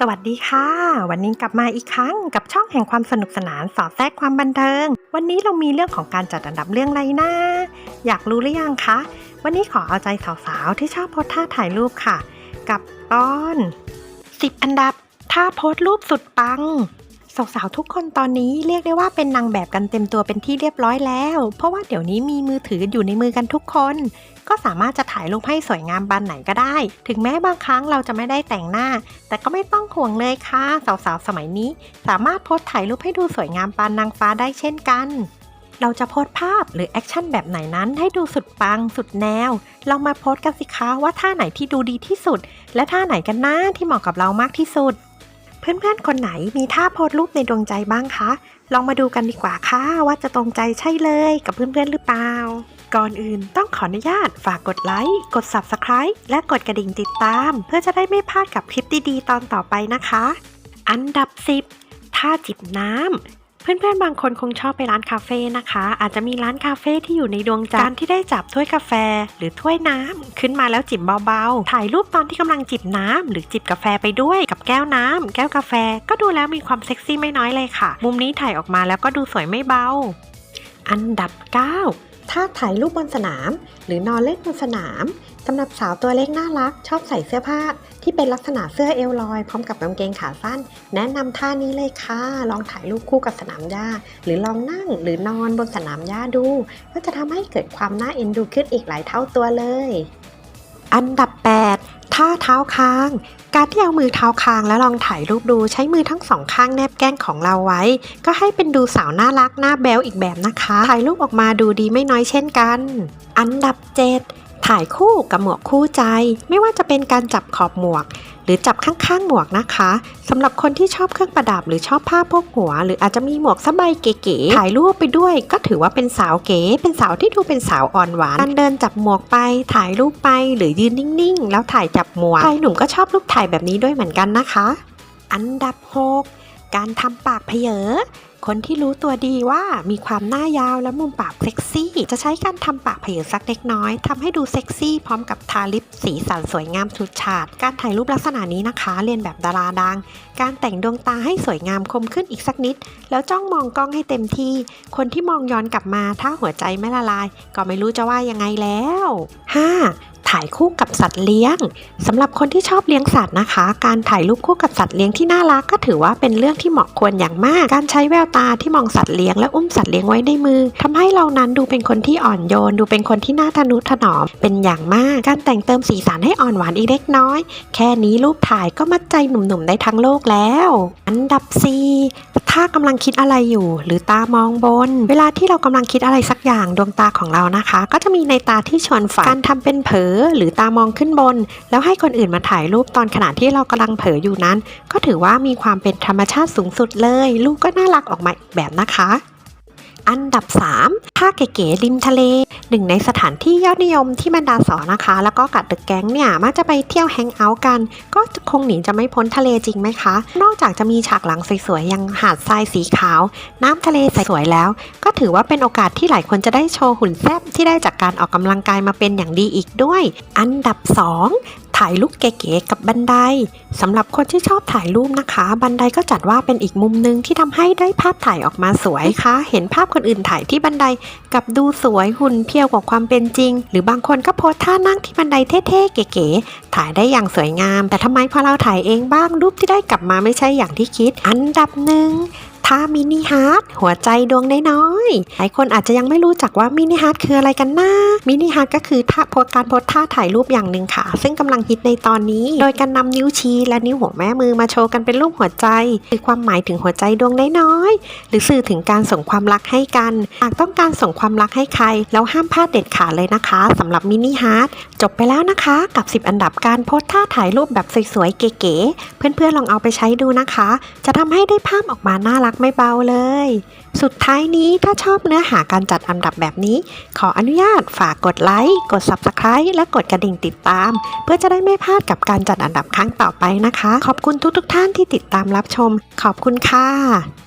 สวัสดีค่ะ วันนี้กลับมาอีกครั้งกับช่องแห่งความสนุกสนานสอดแทรกความบันเทิง วันนี้เรามีเรื่องของการจัดอันดับเรื่องไรนะอยากรู้หรือยังคะ วันนี้ขอเอาใจสาวๆที่ชอบโพสท่าถ่ายรูปค่ะ กับตอน 10 อันดับท่าโพสรูปสุดปัง สาวๆทุกคนตอนนี้เรียกได้ว่าเป็นนางแบบกันเต็มตัวเป็นที่เรียบร้อยแล้ว เพราะว่าเดี๋ยวนี้มีมือถืออยู่ในมือกันทุกคน ก็สามารถจะถ่ายรูปให้สวยงามบานไหนก็ได้ ถึงแม้บางครั้งเราจะไม่ได้แต่งหน้า แต่ก็ไม่ต้องห่วงเลยค่ะ สาวๆสมัยนี้ สามารถโพสถ่ายรูปให้ดูสวยงามปานนางฟ้าได้เช่นกัน เราจะโพสภาพหรือแอคชั่นแบบไหนนั้นให้ดูสุดปังสุดแนว ลองมาโพสกันสิคะว่าท่าไหนที่ดูดีที่สุด และท่าไหนกันนะที่เหมาะกับเรามากที่สุด เพื่อนๆ คนไหนมีท่าโพสรูปในดวงใจบ้างคะ ลองมาดูกันดีกว่าค่ะว่าจะตรงใจใช่เลยกับเพื่อนๆ หรือเปล่า ก่อนอื่นต้องขออนุญาตฝากกดไลค์ กด Subscribe และกดกระดิ่งติดตาม เพื่อจะได้ไม่พลาดกับคลิปดีๆ ตอนต่อไปนะคะ อันดับ 10 ท่าจิบน้ำ เพื่อนๆ บางคนคงชอบไปร้านคาเฟ่นะคะ อาจจะมีร้านคาเฟ่ที่อยู่ในดวงใจการที่ได้จับถ้วยกาแฟ หรือถ้วยน้ำขึ้นมาแล้วจิบเบาๆ ถ่ายรูปตอนที่กำลังจิบน้ำหรือจิบกาแฟไปด้วยกับแก้วน้ำแก้วกาแฟก็ดูแล้วมีความเซ็กซี่ไม่น้อยเลยค่ะ มุมนี้ถ่ายออกมาแล้วก็ดูสวยไม่เบา อันดับ 9 ถ้าถ่ายรูปบนสนาม หรือนอนเล่นบนสนาม สำหรับสาวตัวเล็กน่ารัก ชอบใส่เสื้อผ้า ที่เป็นลักษณะเสื้อเอวลอย พร้อมกับกางเกงขาสั้น แนะนำท่านี้เลยค่ะ ลองถ่ายรูปคู่กับสนามหญ้า หรือลองนั่งหรือนอนบนสนามหญ้าดู ก็จะทำให้เกิดความน่าเอ็นดูขึ้นอีกหลายเท่าตัวเลย อันดับ 8ท่าเท้าคาง การที่เอามือเท้าคางแล้วลองถ่ายรูปดูใช้มือทั้งสองข้างแนบแก้มของเราไว้ ก็ให้เป็นดูสาวน่ารักหน้าแบ๊วอีกแบบนะคะ ถ่ายรูปออกมาดูดีไม่น้อยเช่นกัน อันดับ 7 ถ่ายคู่กับหมวกคู่ใจ ไม่ว่าจะเป็นการจับขอบหมวก หรือจับข้างๆหมวกนะคะสำหรับคนที่ชอบเครื่องประดับหรือชอบผ้าโพกหัว หรืออาจจะมีหมวกสบายเก๋ๆถ่ายรูปไปด้วย ก็ถือว่าเป็นสาวเก๋ เป็นสาวที่ดูเป็นสาวอ่อนหวานการเดินจับหมวกไปถ่ายรูปไป หรือยืนนิ่งๆ แล้วถ่ายจับหมวกชายหนุ่มก็ชอบรูปถ่ายแบบนี้ด้วยเหมือนกันนะคะ อันดับ 6 การทำปากเพเยอ คนที่รู้ตัวดีว่ามีความหน้ายาวและมุมปากเซ็กซี่ จะใช้การทำปากเพเยอสักเล็กน้อย ทำให้ดูเซ็กซี่พร้อมกับทาลิปสีสันสวยงามชุดฉาด การถ่ายรูปลักษณะนี้นะคะ เรียนแบบดาราดัง การแต่งดวงตาให้สวยงามคมขึ้นอีกสักนิด แล้วจ้องมองกล้องให้เต็มที่ คนที่มองย้อนกลับมาถ้าหัวใจไม่ละลาย ก็ไม่รู้จะว่ายังไงแล้ว 5. ถ่ายคู่กับสัตว์เลี้ยงสำหรับคนที่ชอบเลี้ยงสัตว์นะคะ การถ่ายรูปคู่กับสัตว์เลี้ยงที่น่ารักก็ถือว่าเป็นเรื่องที่เหมาะควรอย่างมาก การใช้แววตาที่มองสัตว์เลี้ยงและอุ้มสัตว์เลี้ยงไว้ในมือทำให้เรานั้นดูเป็นคนที่อ่อนโยน ดูเป็นคนที่น่าทนุถนอมเป็นอย่างมาก การแต่งเติมสีสันให้อ่อนหวานอีกเล็กน้อย แค่นี้รูปถ่ายก็มัดใจหนุ่มๆได้ทั้งโลกแล้ว อันดับ 4ากำลังคิดอะไรอยู่ หรือตามองบน เวลาที่เรากำลังคิดอะไรสักอย่างดวงตาของเรานะคะ ก็จะมีในตาที่ชวนฝันการทำเป็นเผลอหรือตามองขึ้นบน แล้วให้คนอื่นมาถ่ายรูปตอนขณะที่เรากำลังเผลออยู่นั้น ก็ถือว่ามีความเป็นธรรมชาติสูงสุดเลยรูปก็น่ารักออกมาแบบนะคะ อันดับ3ท่าเก๋ๆริมทะเล หนึ่งในสถานที่ยอดนิยมที่บรรดาสอนะคะ แล้วก็กัดดึกแก๊งเนี่ยมักจะไปเที่ยวแฮงเอาท์กัน ก็คงหนีจะไม่พ้นทะเลจริงไหมคะ นอกจากจะมีฉากหลังสวยๆอย่างหาดทรายสีขาว น้ำทะเลใสวยๆแล้ว ก็ถือว่าเป็นโอกาสที่หลายคนจะได้โชว์หุ่นแซ่บที่ได้จากการออกกำลังกายมาเป็นอย่างดีอีกด้วย อันดับ 2 ถ่ายรูปเก๋ๆกับบันไดสำหรับคนที่ชอบถ่ายรูปนะคะ บันไดก็จัดว่าเป็นอีกมุมหนึ่งที่ทำให้ได้ภาพถ่ายออกมาสวยค่ะ เห็นภาพคนอื่นถ่ายที่บันไดกับดูสวยหุ่นเพียวกว่าความเป็นจริง หรือบางคนก็โพสท่านั่งที่บันไดเท่ๆเก๋ๆถ่ายได้อย่างสวยงาม แต่ทำไมพอเราถ่ายเองบ้างรูปที่ได้กลับมาไม่ใช่อย่างที่คิด อันดับหนึ่ง ท่ามินิฮาร์ดหัวใจดวงน้อยๆหลายคนอาจจะยังไม่รู้จักว่ามินิฮาร์ดคืออะไรกันนะมินิฮาร์ดก็คือท่าโพสการโพสท่าถ่ายรูปอย่างหนึ่งค่ะ ซึ่งกำลังฮิตในตอนนี้ โดยการนำนิ้วชี้และนิ้วหัวแม่มือมาโชว์กันเป็นรูปหัวใจคือความหมายถึงหัวใจดวงน้อยๆหรือสื่อถึงการส่งความรักให้กัน หากต้องการส่งความรักให้ใคร แล้วห้ามพลาดเด็ดขาดเลยนะคะสำหรับมินิฮาร์ดจบไปแล้วนะคะ กับ 10 อันดับการโพสท่าถ่ายรูปแบบสวยๆเก๋ๆเพื่อนๆลองเอาไปใช้ดูนะคะ จะทำให้ได้ภาพออกมาน่ารักไม่เบาเลย สุดท้ายนี้ถ้าชอบเนื้อหาการจัดอันดับแบบนี้ ขออนุญาตฝากกดไลค์ กด Subscribe และกดกระดิ่งติดตาม เพื่อจะได้ไม่พลาดกับการจัดอันดับครั้งต่อไปนะคะ ขอบคุณทุกๆทท่านที่ติดตามรับชม ขอบคุณค่ะ